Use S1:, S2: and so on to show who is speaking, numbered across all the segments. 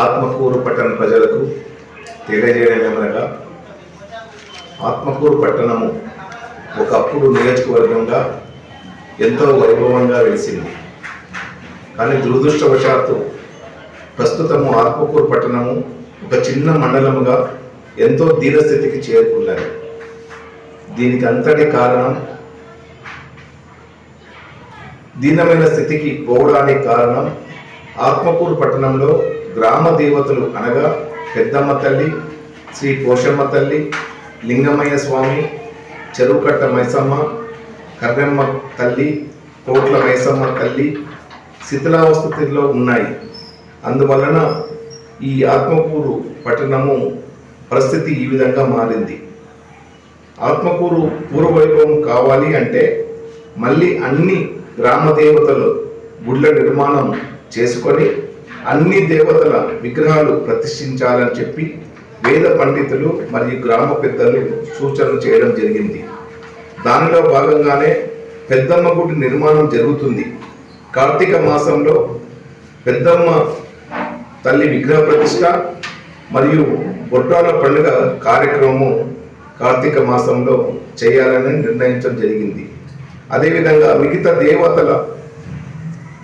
S1: ఆత్మకూరు పట్టణ ప్రజలకు తెలియజేయడం ఏమనగా ఆత్మకూరు పట్టణము ఒకప్పుడు నియోజకవర్గంగా ఎంతో వైభవంగా వెలిసింది. కానీ దురదృష్టవశాత్తు ప్రస్తుతము ఆత్మకూరు పట్టణము ఒక చిన్న మండలముగా ఎంతో దీనస్థితికి చేరుకున్నారు దీనికి అంతటి కారణం దీనమైన స్థితికి పోవడానికి కారణం ఆత్మకూరు పట్టణంలో గ్రామ దేవతలు అనగా పెద్దమ్మ తల్లి శ్రీ పోషమ్మ తల్లి లింగమయ్య స్వామి చెరువుకట్ట మైసమ్మ కర్రెమ్మ తల్లి కోట్ల మైసమ్మ తల్లి శిథిలావస్థితిలో ఉన్నాయి. అందువలన ఈ ఆత్మకూరు పట్టణము పరిస్థితి ఈ విధంగా మారింది. ఆత్మకూరు పూర్వవైభవం కావాలి అంటే మళ్ళీ అన్ని గ్రామ దేవతలు గుళ్ళ నిర్మాణం చేసుకొని అన్ని దేవతల విగ్రహాలు ప్రతిష్ఠించాలని చెప్పి వేద పండితులు మరియు గ్రామ పెద్దలు సూచనలు చేయడం జరిగింది. దానిలో భాగంగానే పెద్దమ్మ గుడి నిర్మాణం జరుగుతుంది. కార్తీక మాసంలో పెద్దమ్మ తల్లి విగ్రహ ప్రతిష్ట మరియు బొట్టాల పండుగ కార్యక్రమము కార్తీక మాసంలో చేయాలని నిర్ణయించడం జరిగింది. అదేవిధంగా మిగతా దేవతల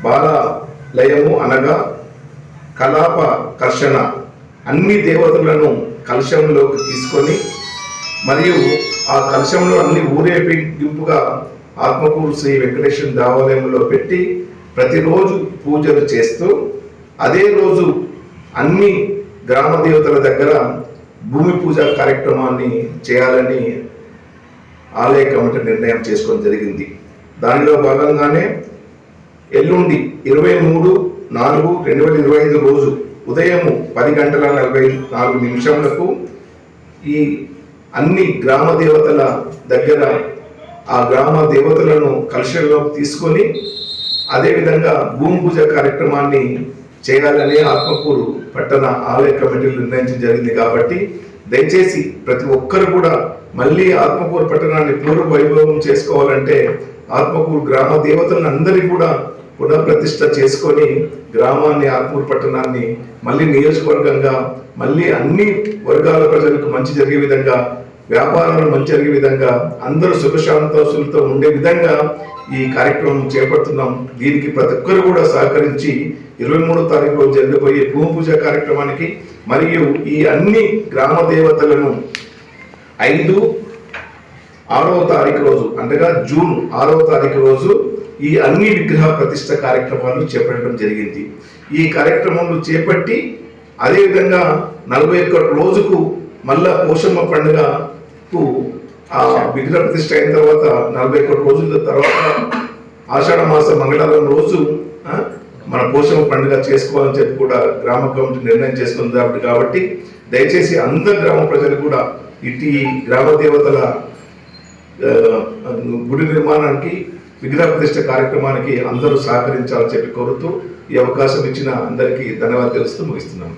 S1: బాలాలయము అనగా కలాప కర్షణ అన్ని దేవతలను కలశంలోకి తీసుకొని మరియు ఆ కలశంలో అన్ని ఊరేపింపుగా ఆత్మకూరు శ్రీ వెంకటేశ్వర దేవాలయంలో పెట్టి ప్రతిరోజు పూజలు చేస్తూ అదే రోజు అన్ని గ్రామ దేవతల దగ్గర భూమి పూజ కార్యక్రమాన్ని చేయాలని ఆలయ కమిటీ నిర్ణయం చేసుకోవడం జరిగింది. దానిలో భాగంగానే ఎల్లుండి ఇరవై మూడు నాలుగు రెండు వేల ఇరవై ఐదు రోజు ఉదయం పది గంటల నలభై నాలుగు నిమిషములకు ఈ అన్ని గ్రామ దేవతల దగ్గర ఆ గ్రామ దేవతలను కలశంలోకి తీసుకొని అదేవిధంగా భూమి పూజ కార్యక్రమాన్ని చేయాలని ఆత్మకూరు పట్టణ ఆలయ కమిటీలు నిర్ణయించడం జరిగింది కాబట్టి దయచేసి ప్రతి ఒక్కరు కూడా మళ్ళీ ఆత్మకూరు పట్టణాన్ని పూర్వ వైభవం చేసుకోవాలంటే ఆత్మకూరు గ్రామ దేవతలను అందరినీ కూడా పునఃప్రతిష్ట చేసుకొని గ్రామాన్ని ఆత్మూరు పట్టణాన్ని మళ్ళీ నియోజకవర్గంగా మళ్ళీ అన్ని వర్గాల ప్రజలకు మంచి జరిగే విధంగా వ్యాపారాలు మంచి జరిగే విధంగా అందరూ సుఖశాంతోషులతో ఉండే విధంగా ఈ కార్యక్రమం చేపడుతున్నాం. దీనికి ప్రతి ఒక్కరు కూడా సహకరించి ఇరవై మూడో తారీఖు జరిగిపోయే భూమి పూజ కార్యక్రమానికి మరియు ఈ అన్ని గ్రామ దేవతలను ఐదు ఆరవ తారీఖు రోజు అనగా జూన్ ఆరవ తారీఖు రోజు ఈ అన్ని విగ్రహ ప్రతిష్ట కార్యక్రమాలు చేపట్టడం జరిగింది. ఈ కార్యక్రమంలో చేపట్టి అదేవిధంగా నలభై ఒక్క రోజుకు మళ్ళా పోషమ్మ పండుగకు ఆ విగ్రహ ప్రతిష్ట అయిన తర్వాత నలభై ఒక్క రోజుల తర్వాత ఆషాఢ మాస మంగళవారం రోజు మన పోషమ్మ పండుగ చేసుకోవాలని చెప్పి కూడా గ్రామ కమిటీ నిర్ణయం చేసుకుంది కాబట్టి కాబట్టి దయచేసి అందరు గ్రామ ప్రజలు కూడా ఇటు గ్రామ దేవతల గుడి నిర్మాణానికి విగ్రహ ప్రతిష్ట కార్యక్రమానికి అందరూ సహకరించాలని చెప్పి కోరుతూ ఈ అవకాశం ఇచ్చిన అందరికీ ధన్యవాదాలు తెలుస్తూ ముగిస్తున్నాను.